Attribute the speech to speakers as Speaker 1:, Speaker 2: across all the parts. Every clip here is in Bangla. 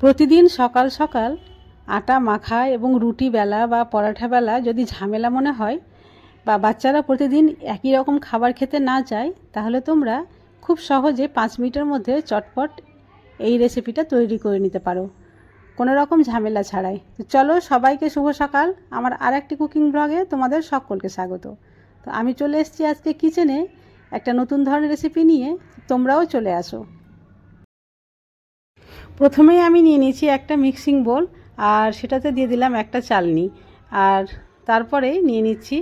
Speaker 1: প্রতিদিন সকাল সকাল আটা মাখা এবং রুটি বেলা বা পরাঠা বেলা যদি ঝামেলা মনে হয় বা বাচ্চারা প্রতিদিন একই রকম খাবার খেতে না চায়, তাহলে তোমরা খুব সহজে পাঁচ মিনিটের মধ্যে চটপট এই রেসিপিটা তৈরি করে নিতে পারো। কোনো রকম ঝামেলা ছাড়াই। তো চলো, সবাইকে শুভ সকাল। আমার আর একটি কুকিং ব্লগে তোমাদের সকলকে স্বাগত। তো আমি চলে এসেছি আজকে কিচেনে একটা নতুন ধরনের রেসিপি নিয়ে। তোমরাও চলে আসো। প্রথমেই আমি নিয়ে নিয়েছি একটা মিক্সিং বোল আর সেটাতে দিয়ে দিলাম একটা চালনি। আর তারপরে নিয়ে নিচ্ছি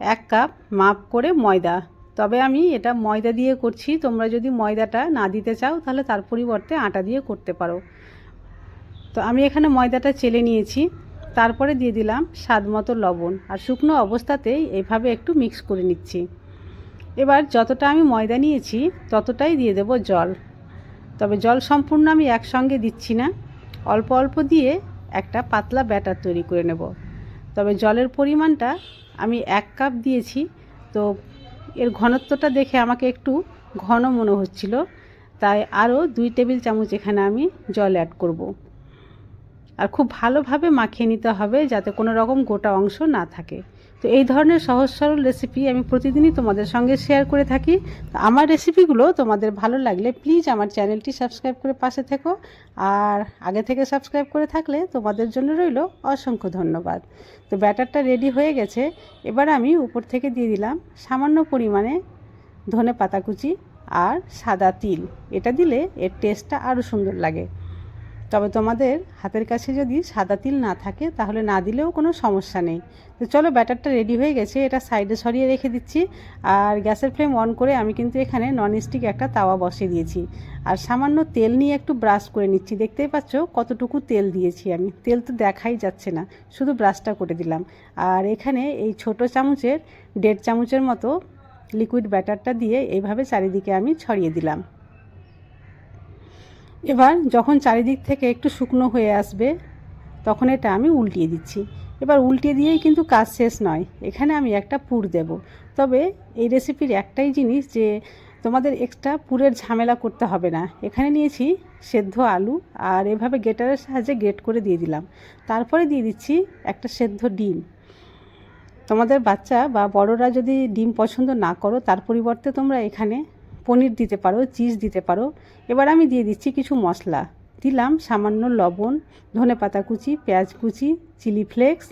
Speaker 1: এক কাপ মাপ করে ময়দা। তবে আমি এটা ময়দা দিয়ে করছি, তোমরা যদি ময়দাটা না দিতে চাও তাহলে তার পরিবর্তে আটা দিয়ে করতে পারো। তো আমি এখানে ময়দাটা চেলে নিয়েছি, তারপরে দিয়ে দিলাম স্বাদ মতো লবণ। আর শুকনো অবস্থাতেই এভাবে একটু মিক্স করে নিচ্ছি। এবার যতটা আমি ময়দা নিয়েছি ততটাই দিয়ে দেব জল। তবে জল সম্পূর্ণ আমি একসঙ্গে দিচ্ছি না। অল্প অল্প দিয়ে একটা পাতলা ব্যাটার তৈরি করে নেব। তবে জলের পরিমাণটা আমি এক কাপ দিয়েছি। তো এর ঘনত্বটা দেখে আমাকে একটু ঘন মনে হচ্ছিল। তাই আরও দুই টেবিল চামচ এখানে আমি জল অ্যাড করব। আর খুব ভালোভাবে মাখিয়ে নিতে হবে যাতে কোনো রকম গোটা অংশ না থাকে। তো এই ধরনের সহজ সরল রেসিপি আমি প্রতিদিনই তোমাদের সঙ্গে শেয়ার করে থাকি। আমার রেসিপিগুলো তোমাদের ভালো লাগলে প্লিজ আমার চ্যানেলটি সাবস্ক্রাইব করে পাশে থেকো। আর আগে থেকে সাবস্ক্রাইব করে থাকলে তোমাদের জন্য রইল অসংখ্য ধন্যবাদ। তো ব্যাটারটা রেডি হয়ে গেছে। এবার আমি উপর থেকে দিয়ে দিলাম সামান্য পরিমাণে ধনে পাতা কুচি আর সাদা তিল। এটা দিলে এর টেস্টটা আরও সুন্দর লাগে। তবে তোমাদের হাতের কাছে যদি সাদা তিল না থাকে, তাহলে না দিলেও কোনো সমস্যা নেই। তো চলো ব্যাটারটা রেডি হয়ে গেছে, এটা সাইডে সরিয়ে রেখে দিচ্ছি। আর গ্যাসের ফ্লেম অন করে আমি কিন্তু এখানে ননস্টিক একটা তাওয়া বসিয়ে দিয়েছি। আর সামান্য তেল নিয়ে একটু ব্রাশ করে নিচ্ছি। দেখতেই পাচ্ছ কতটুকু তেল দিয়েছি আমি। তেল তো দেখাই যাচ্ছে না, শুধু ব্রাশটা করে দিলাম। আর এখানে এই ছোট চামচের, দেড় চামচের মতো লিকুইড ব্যাটারটা দিয়ে এইভাবে চারিদিকে আমি ছড়িয়ে দিলাম। এবার যখন চারিদিক থেকে একটু শুকনো হয়ে আসবে, তখন এটা আমি উল্টিয়ে দিচ্ছি। এবার উল্টিয়ে দিয়েই কিন্তু কাজ শেষ নয়। এখানে আমি একটা পুর দেব। তবে এই রেসিপির একটাই জিনিস যে, তোমাদের এক্সট্রা পুরের ঝামেলা করতে হবে না। এখানে নিয়েছি সেদ্ধ আলু আর এভাবে গেটারের সাহায্যে গ্রেট করে দিয়ে দিলাম। তারপরে দিয়ে দিচ্ছি একটা সেদ্ধ ডিম। তোমাদের বাচ্চা বা বড়রা যদি ডিম পছন্দ না করো, তার পরিবর্তে তোমরা এখানে পনির দিতে পারো, চিজ দিতে পারো। এবার আমি দিয়ে দিচ্ছি কিছু মশলা। দিলাম সামান্য লবণ, ধনে পাতা কুচি, পেঁয়াজ কুচি, চিলি ফ্লেক্স।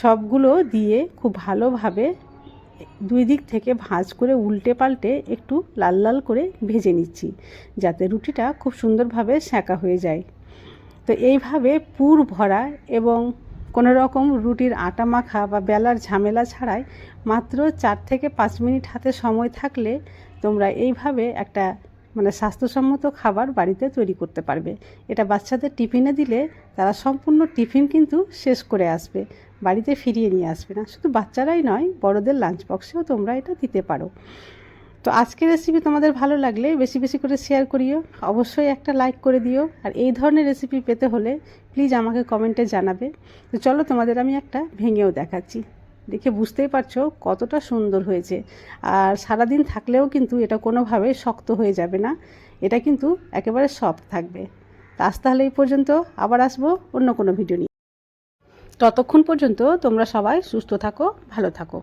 Speaker 1: সবগুলো দিয়ে খুব ভালোভাবে দুই দিক থেকে ভাঁজ করে উল্টে পাল্টে একটু লাল লাল করে ভেজে নিচ্ছি, যাতে রুটিটা খুব সুন্দরভাবে সেঁকা হয়ে যায়। তো এইভাবে পুর ভরা এবং কোনো রকম রুটির আটা মাখা বা বেলার ঝামেলা ছাড়াই মাত্র চার থেকে পাঁচ মিনিট হাতে সময় থাকলে তোমরা এইভাবে একটা মানে স্বাস্থ্যসম্মত খাবার বাড়িতে তৈরি করতে পারবে। এটা বাচ্চাদের টিফিনে দিলে তারা সম্পূর্ণ টিফিন কিন্তু শেষ করে আসবে, বাড়িতে ফিরিয়ে নিয়ে আসবে না। শুধু বাচ্চারাই নয়, বড়দের লাঞ্চ বক্সেও তোমরা এটা দিতে পারো। তো আজকের রেসিপি তোমাদের ভালো লাগলে বেশি বেশি করে শেয়ার করিও। অবশ্যই একটা লাইক করে দিও। আর এই ধরনের রেসিপি পেতে হলে প্লিজ আমাকে কমেন্টে জানাবে। তো চলো তোমাদের আমি একটা ভেঙেও দেখাচ্ছি। দেখে বুঝতেই পারছ কতটা সুন্দর হয়েছে। আর সারাদিন থাকলেও কিন্তু এটা কোনোভাবে শক্ত হয়ে যাবে না। এটা কিন্তু একেবারে সফট থাকবে। আজ তাহলে এই পর্যন্ত আবার আসব অন্য কোনো ভিডিও নিয়ে। ততক্ষণ পর্যন্ত তোমরা সবাই সুস্থ থাকো, ভালো থাকো।